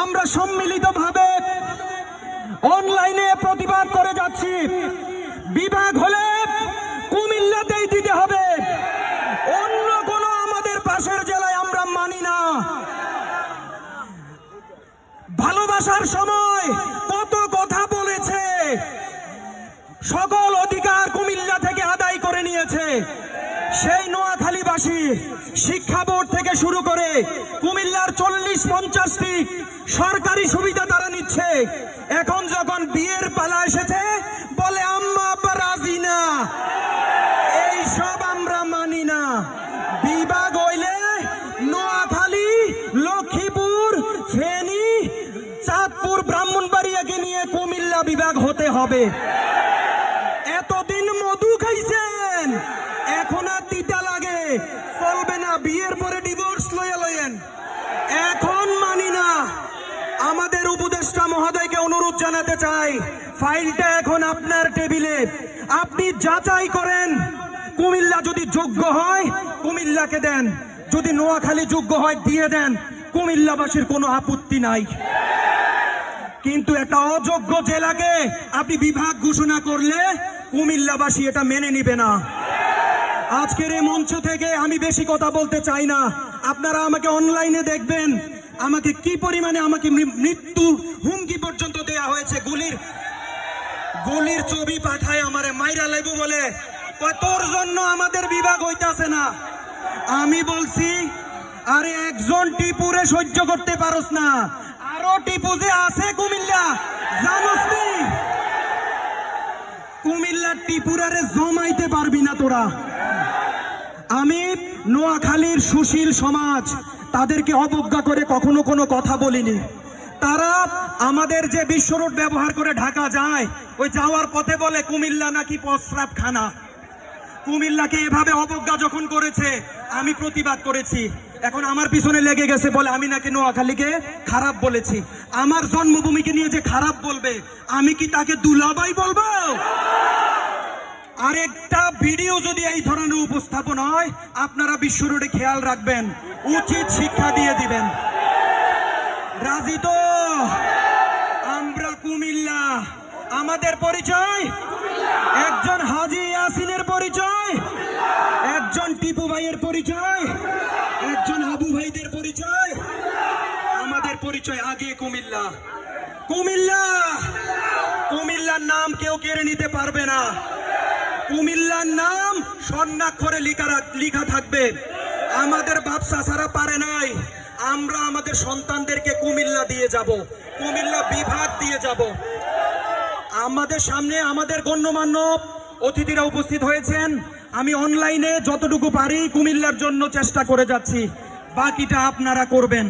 আমরা সম্মিলিতভাবে অনলাইনে প্রতিবাদ করে যাচ্ছি। বিভাগ হলে কুমিল্লাতেই দিতে হবে। অন্য কোনো আমাদের পাশের জেলায় আমরা মানি না। ভালোবাসার সময় কত কথা বলেছে। সকল অধিকার কুমিল্লা থেকে আদায় করে নিয়েছে। সেই নোয়াখালীবাসী শিক্ষা বোর্ড থেকে শুরু করে কুমিল্লার চল্লিশ পঞ্চাশটি সরকারি সুবিধা তারা নিচ্ছে। এখন যখন বিয়ের পালা এসেছে, বলে আম্মা আব্বা রাজি না। এই সব আমরা মানি না। বিভাগ হইলে নোয়াখালী, লক্ষ্মীপুর, ফেনী, চাঁদপুর, ব্রাহ্মণবাড়িয়াকে নিয়ে কুমিল্লা বিভাগ হতে হবে। এতদিন মধু খাইছেন এখন আর তিতা লাগে চলবে না, বিয়ের পরে ডিভোর্স লয়ে লয়েন। এখন মানি না। আমাদের উপদেষ্টা মহোদয়কে অনুরোধ জানাতে চাই, ফাইলটা এখন আপনার টেবিলে। আপনি যাচাই করেন, কুমিল্লা যদি যোগ্য হয়, কুমিল্লাকে দেন। যদি নোয়াখালী যোগ্য হয়, দিয়ে দেন। কুমিল্লাবাসীর কোনো আপত্তি নাই। কিন্তু একটা অযোগ্য জেলাকে আপনি বিভাগ ঘোষণা করলে কুমিল্লাবাসী এটা মেনে নিবে না। আজকের এই মঞ্চ থেকে আমি বেশি কথা বলতে চাই না। আপনারা আমাকে অনলাইনে দেখবেন। আমাকে কি পরিমাণে আমাকে মৃত্যু হুমকি পর্যন্ত দেয়া হয়েছে। গুলির গুলির ছবি পাঠায় আমারে, মাইরা লাইব বলে। তোর জন্য আমাদের বিভাগ হইতাছে না। আমি বলছি, আরে একজন টিপুরে সহ্য করতে পারস না। আরও টিপু যে আছে কুমিল্লা, জানোস কুমিল্লার টিপুরারে জমাইতে পারবি না তোরা। আমি নোয়াখালীর সুশীল সমাজ, তাদেরকে অবজ্ঞা করে কখনো কোনো কথা বলিনি। তারা আমাদের যে বিশ্ব রোড ব্যবহার করে ঢাকা যায়, ওই যাওয়ার পথে বলে, কুমিল্লা নাকি প্রস্রাব খানা কুমিল্লাকে এভাবে অবজ্ঞা যখন করেছে, আমি প্রতিবাদ করেছি। এখন আমার পিছনে লেগে গেছে বলে, আমি নাকি নোয়াখালীকে খারাপ বলেছি। আমার জন্মভূমিকে নিয়ে যে খারাপ বলবে, আমি কি তাকে দুলাবাই বলব? আরেকটা ভিডিও যদি এই ধরনের উপস্থাপন হয়, আপনারা বিশ্ব রোডে খেয়াল রাখবেন, উচিত শিক্ষা দিয়ে দিবেন। রাজি তো? আমরা কুমিল্লা। আমাদের পরিচয়? একজন হাজি ইয়াসিনের পরিচয়? একজন টিপু ভাইয়ের পরিচয়? একজন আবু ভাইদের পরিচয়? আমাদের পরিচয় আগে কুমিল্লা। কুমিল্লা! কুমিল্লার নাম কেউ কেড়ে নিতে পারবে না। কুমিল্লার নাম স্বর্ণাক্ষরে লিখা থাকবে। আমাদের বাপসা ছাড়া পারে নাই। আমরা আমাদের সন্তানদেরকে কুমিল্লা দিয়ে যাব। কুমিল্লা বিভাগ দিয়ে যাব। আমাদের সামনে আমাদের গণ্যমান্য অতিথিরা উপস্থিত হয়েছেন। আমি অনলাইনে যতটুকু পারি কুমিল্লার জন্য চেষ্টা করে যাচ্ছি। বাকিটা আপনারা করবেন।